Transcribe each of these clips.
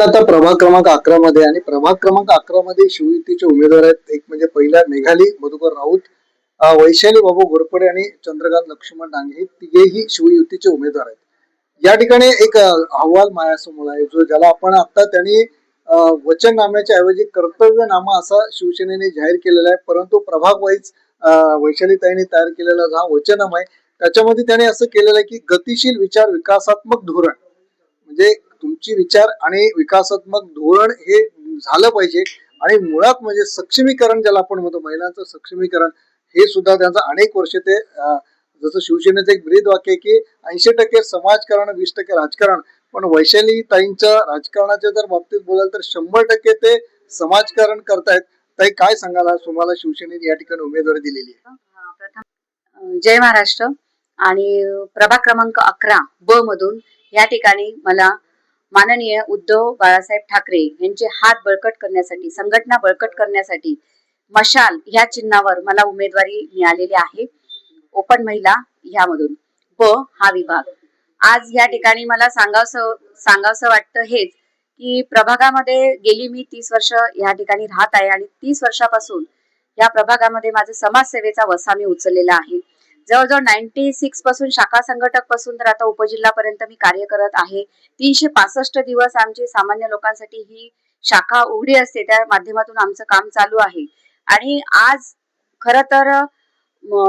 आपण आता प्रभाग क्रमांक अकरा मध्ये आणि प्रभाग क्रमांक अकरा मध्ये शिवयुतीचे उमेदवार आहेत. एक म्हणजे पहिला मेघाली मधुकर राऊत वैशाली बाबू घोरपडे आणि चंद्रकांत लक्ष्मण डांगे हे तिघेही शिवयुतीचे उमेदवार आहेत. या ठिकाणी एक अहवाल माझ्यासमोर आहे जो ज्याला आपण आता त्यांनी वचननाम्याच्या ऐवजी कर्तव्यनामा असा शिवसेनेने जाहीर केलेला आहे. परंतु प्रभाग वाईज वैशालीताईंनी तयार केलेला जो हा वचननामा आहे. त्याच्यामध्ये त्याने असं केलेलं आहे की गतिशील विचार विकासात्मक धोरण म्हणजे तुमची विचार आणि विकासात्मक धोरण हे झालं पाहिजे. आणि मुळात म्हणजे सक्षमीकरण ज्याला आपण म्हणतो महिलांचं सक्षमीकरण हे सुद्धा त्यांचं अनेक वर्ष ते जसं शिवसेनेचं एक ब्रीद वाक्य की ऐंशी टक्के समाजकारण वीस टक्के राजकारण. पण वैशाली ताईंच्या राजकारणाच्या जर बाबतीत बोलाल तर शंभर टक्के ते समाजकारण करतायत. ताई काय सांगाल? तुम्हाला शिवसेनेने या ठिकाणी उमेदवारी दिलेली आहे. जय महाराष्ट्र आणि प्रभाग क्रमांक अकरा ब मधून या ठिकाणी मला माननीय उद्धव बाळासाहेब ठाकरे यांचे हात बळकट करण्यासाठी संघटना बळकट करण्यासाठी मशाल ह्या चिन्हावर मला उमेदवारी मिळालेली आहे. ओपन महिला ह्यामधून. ब हा विभाग. आज या ठिकाणी मला सांगावसं सांगावसं वाटतं हेच की प्रभागामध्ये गेली मी तीस वर्ष या ठिकाणी राहत आहे आणि तीस वर्षापासून या प्रभागामध्ये माझं समाजसेवेचा वसा मी उचललेला आहे. जवळजवळ नाईन्टी सिक्सपासून शाखा संघटकपासून तर आता उपजिल्हापर्यंत मी कार्य करत आहे. तीनशे पासष्ट दिवस आमची सामान्य लोकांसाठी ही शाखा उघडी असते. त्या माध्यमातून आमचं काम चालू आहे. आणि आज खर तर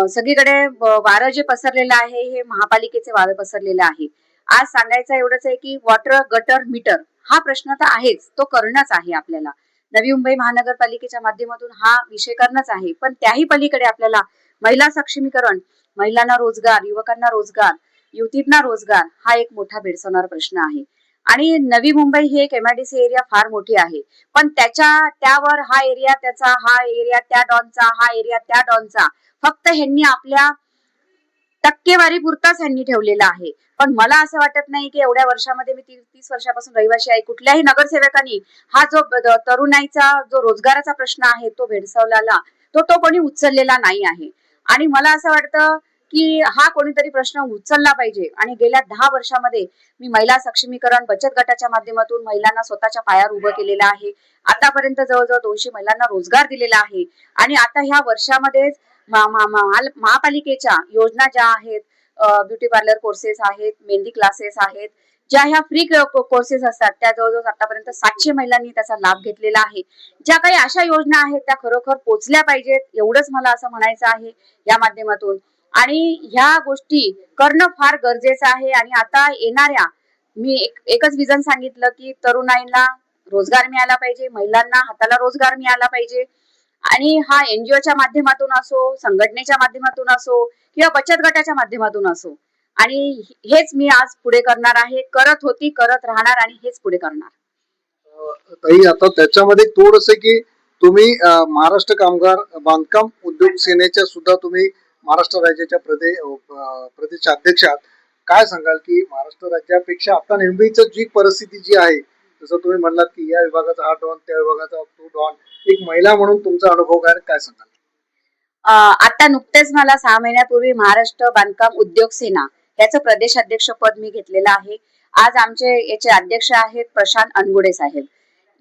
सगळीकडे वारं जे पसरलेलं आहे हे महापालिकेचे वारं पसरलेलं आहे. आज सांगायचं एवढंच आहे की वॉटर गटर मीटर हा प्रश्न तर आहेच. तो करणंच आहे आपल्याला. नवी मुंबई महानगरपालिकेच्या माध्यमातून हा विषय करणंच आहे. पण त्याही पलीकडे आपल्याला महिला सक्षमीकरण महिलांना रोजगार युवकांना रोजगार युवतींना रोजगार हा एक मोठा भेडसावणारा प्रश्न आहे. आणि नवी मुंबई ही एक एमआयडीसी एरिया फार मोठी आहे. पण त्याच्या त्यावर हा एरिया त्याचा हा एरिया त्या डॉनचा हा एरिया त्या डॉनचा. फक्त ह्यांनी आपल्या टक्केवारी पुरताच ह्यांनी ठेवलेला आहे. पण मला असं वाटत नाही की एवढ्या वर्षामध्ये मी तीस वर्षापासून रहिवाशी आहे. कुठल्याही नगरसेवकांनी हा जो तरुणाईचा जो रोजगाराचा प्रश्न आहे तो भेडसावलेला तो तो कोणी उचललेला नाही आहे. आणि मला असं वाटतं की हा कोणीतरी प्रश्न उचलला पाहिजे. आणि गेल्या दहा वर्षामध्ये मी महिला सक्षमीकरण बचत गटाच्या माध्यमातून महिलांना स्वतःच्या पायावर उभं केलेलं आहे. आतापर्यंत जवळजवळ दोनशे महिलांना रोजगार दिलेला आहे. आणि आता ह्या वर्षामध्येच महापालिकेच्या योजना ज्या आहेत ब्युटी पार्लर कोर्सेस आहेत मेहंदी क्लासेस आहेत ज्या ह्या फ्री कोर्सेस असतात त्या जवळजवळ आतापर्यंत सातशे महिलांनी त्याचा लाभ घेतलेला आहे. ज्या काही अशा योजना आहेत त्या खरोखर पोचल्या पाहिजेत एवढंच मला असं म्हणायचं आहे या माध्यमातून. आणि ह्या गोष्टी करणं फार गरजेचं आहे. आणि आता येणाऱ्या मी एक- एकच विजन सांगितलं की तरुणाईला रोजगार मिळाला पाहिजे महिलांना हाताला रोजगार मिळाला पाहिजे. आणि हा एनजीओच्या माध्यमातून असो संघटनेच्या माध्यमातून असो किंवा बचत गटाच्या माध्यमातून असो आणि हेच मी आज पुढे करणार आहे. करत होती करत राहणार आणि हेच पुढे करणार. ताई आता त्याच्यामध्ये थोडस की तुम्ही महाराष्ट्र कामगार बांधकाम उद्योग सेनेच्या सुद्धा तुम्ही महाराष्ट्र राज्याच्या प्रदेश अध्यक्ष आहात. काय सांगाल की महाराष्ट्र राज्यापेक्षा आता नेहमीच जी परिस्थिती जी आहे जसं तुम्ही म्हणलात की या विभागाचा हा डॉन त्या विभागाचा तो डॉन एक महिला म्हणून तुमचा अनुभव काय काय सांगाल? आता नुकतेच मला सहा महिन्यापूर्वी महाराष्ट्र बांधकाम उद्योग सेना याचं प्रदेश पद मी घेतलेलं आहे. आज आमचे याचे अध्यक्ष आहेत प्रशांत अनगुडे साहेब.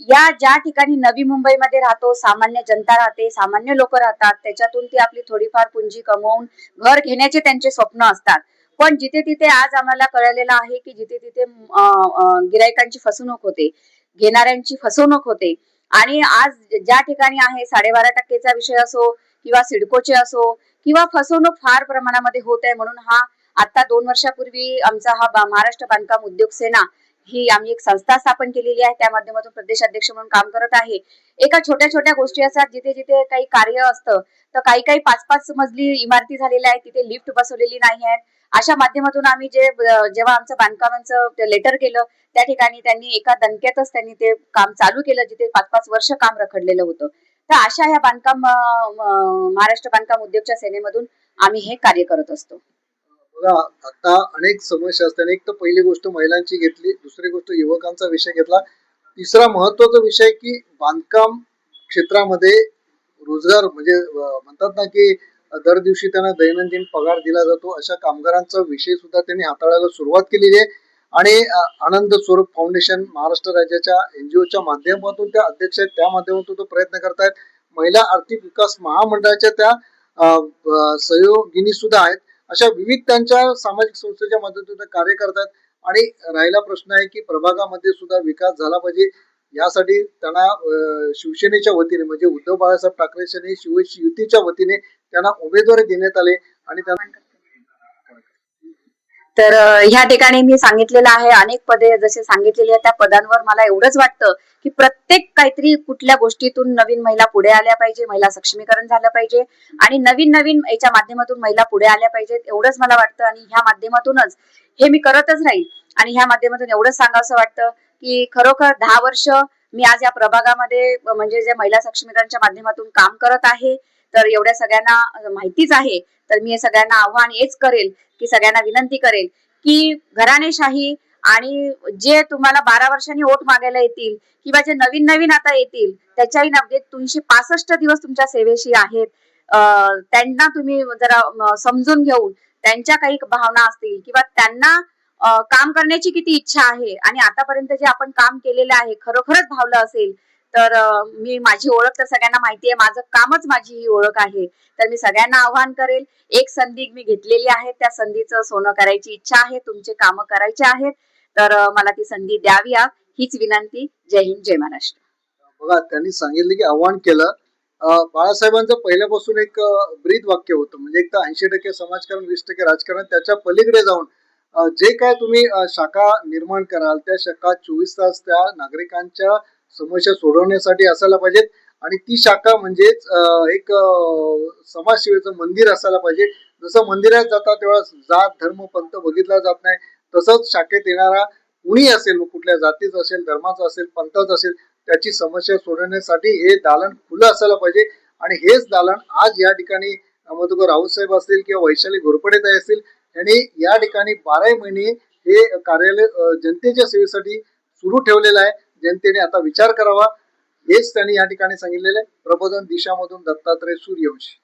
या ज्या ठिकाणी नवी मुंबईमध्ये राहतो सामान्य जनता राहते सामान्य लोक राहतात त्याच्यातून ती आपली थोडीफार पुंजी कमवून घर घेण्याचे त्यांचे स्वप्न असतात. पण जिथे तिथे आज आम्हाला कळलेलं आहे की जिथे तिथे गिरायकांची फसवणूक होते घेणाऱ्यांची फसवणूक होते आणि आज ज्या ठिकाणी आहे साडेबारा टक्केचा विषय असो किंवा सिडकोचे असो किंवा फसवणूक फार प्रमाणामध्ये होत आहे म्हणून हा आता दोन वर्षापूर्वी आमचा हा महाराष्ट्र बांधकाम उद्योग सेना ही आम्ही एक संस्था स्थापन केलेली आहे. त्या माध्यमातून प्रदेश अध्यक्ष म्हणून काम करत आहे. एका छोट्या छोट्या गोष्टी असतात जिथे जिथे काही कार्य असतं तर काही काही पाच पाच मजली इमारती झालेल्या आहेत तिथे लिफ्ट बसवलेली नाही आहेत. अशा माध्यमातून आम्ही जे जेव्हा आमचं बांधकामांचं लेटर केलं त्या ठिकाणी त्यांनी एका दणक्यातच त्यांनी ते काम चालू केलं जिथे पाच पाच वर्ष काम रखडलेलं होतं. तर अशा ह्या बांधकाम महाराष्ट्र बांधकाम उद्योगच्या सेनेमधून आम्ही हे कार्य करत असतो. बघा आता अनेक समस्या असतात एक तर पहिली गोष्ट महिलांची घेतली दुसरी गोष्ट युवकांचा विषय घेतला. तिसरा महत्त्वाचा विषय की बांधकाम क्षेत्रामध्ये रोजगार म्हणजे म्हणतात ना की दर दिवशी त्यांना दैनंदिन पगार दिला जातो अशा कामगारांचा विषय सुद्धा त्यांनी हाताळायला सुरुवात केलेली आहे. आणि आनंद स्वरूप फाउंडेशन महाराष्ट्र राज्याच्या एनजीओच्या माध्यमातून त्या अध्यक्ष आहेत त्या माध्यमातून तो प्रयत्न करतायत. महिला आर्थिक विकास महामंडळाच्या त्या सहयोगिनी सुद्धा आहेत. अशा विविध त्यांच्या सामाजिक संस्थेच्या माध्यमातून कार्य करतात. आणि राहिला प्रश्न आहे की प्रभागामध्ये सुद्धा विकास झाला पाहिजे. यासाठी त्यांना शिवसेनेच्या वतीने म्हणजे उद्धव बाळासाहेब ठाकरे सेने शिव युतीच्या वतीने त्यांना उमेदवारी देण्यात आले. आणि त्यांना तर ह्या ठिकाणी मी सांगितलेलं आहे अनेक पदे जसे सांगितलेली आहेत त्या पदांवर मला एवढंच वाटतं की प्रत्येक काहीतरी कुठल्या गोष्टीतून नवीन महिला पुढे आल्या पाहिजे महिला सक्षमीकरण झालं पाहिजे आणि नवीन नवीन याच्या माध्यमातून महिला पुढे आल्या पाहिजेत एवढंच मला वाटतं आणि ह्या माध्यमातूनच हे मी करतच राहील. आणि ह्या माध्यमातून एवढंच सांगावं वाटतं की खरोखर दहा वर्ष मी आज या प्रभागामध्ये म्हणजे जे महिला सक्षमीकरणच्या माध्यमातून काम करत आहे तर एवढ्या सगळ्यांना माहितीच आहे. तर मी हे सगळ्यांना आव्हान हेच करेल की सगळ्यांना विनंती करेल की घराणेशाही आणि जे तुम्हाला बारा वर्षांनी ओट मागायला येतील किंवा जे नवीन नवीन आता येतील त्याच्याही नव्हे म्हणजे तीनशे पासष्ट दिवस तुमच्या सेवेशी आहेत. अं, त्यांना तुम्ही जरा समजून घेऊन त्यांच्या काही भावना असतील किंवा त्यांना काम करण्याची किती इच्छा आहे आणि आतापर्यंत जे आपण काम केलेलं आहे खरोखरच भावलं असेल तर मी माझी ओळख तर सगळ्यांना माहिती आहे माझं कामच माझी ही ओळख आहे. तर मी सगळ्यांना आव्हान करेल. एक संधी मी घेतलेली आहे. त्या संधीचं सोनं करायची इच्छा आहे. तुमचे कामं करायचे आहेत. तर मला ती संधी द्यावी या. हीच विनंती. जय हिंद जय महाराष्ट्र. बघा त्यांनी सांगितलं की आव्हान केलं. बाळासाहेबांचं पहिल्यापासून एक ब्रीद वाक्य होतं. म्हणजे एक तर ऐंशी टक्के समाजकारण वीस टक्के राजकारण त्याच्या पलीकडे जाऊन जे काय तुम्ही शाखा निर्माण कराल त्या शाखा चोवीस तास त्या नागरिकांच्या समस्या सोडवण्यासाठी असायला पाहिजेत. आणि ती शाखा म्हणजेच एक समाजसेवेचं मंदिर असायला पाहिजे. जसं मंदिरात जातात तेव्हा जात धर्म पंथ बघितला जात नाही. तसंच शाखेत येणारा कुणी असेल कुठल्या जातीचं असेल धर्माचं असेल पंथाचा असेल त्याची समस्या सोडवण्यासाठी हे दालन खुलं असायला पाहिजे. आणि हेच दालन आज या ठिकाणी मधुकर राऊत साहेब असतील किंवा वैशाली घोरपडे ताई असतील यांनी या ठिकाणी बाराही महिने हे कार्यालय जनतेच्या सेवेसाठी सुरू ठेवलेलं आहे. जनतेने आता विचार करावा हेच त्यांनी या ठिकाणी सांगितलेले प्रबोधन दिशामधून दत्तात्रय सूर्यवंशी.